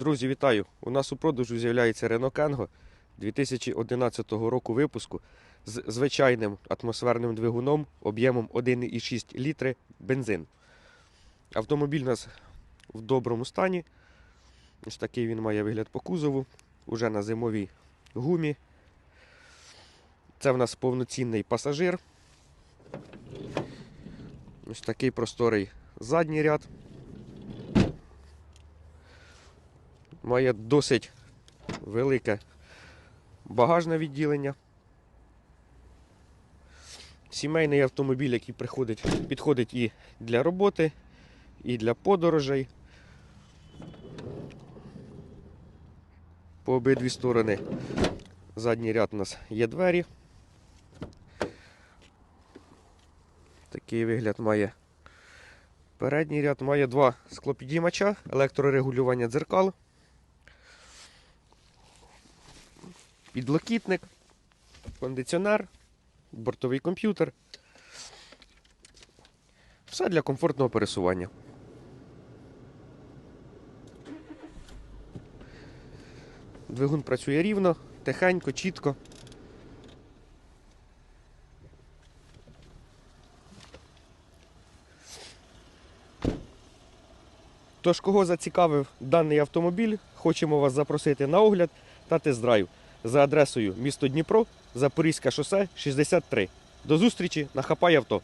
Друзі, вітаю! У нас у продажу з'являється Renault Kangoo 2011 року випуску з звичайним атмосферним двигуном об'ємом 1,6 літри бензин. Автомобіль у нас в доброму стані. Ось такий він має вигляд по кузову, уже на зимовій гумі. Це в нас повноцінний пасажир. Ось такий просторий задній ряд. Має досить велике багажне відділення. Сімейний автомобіль, який приходить, підходить і для роботи, і для подорожей. По обидві сторони задній ряд у нас є двері. Такий вигляд має передній ряд, має два склопідіймача, електрорегулювання дзеркал. Підлокітник, кондиціонер, бортовий комп'ютер. Все для комфортного пересування. Двигун працює рівно, тихенько, чітко. Тож, кого зацікавив даний автомобіль, хочемо вас запросити на огляд та тест-драйв за адресою місто Дніпро, Запорізьке шосе 63. До зустрічі на Хапай авто.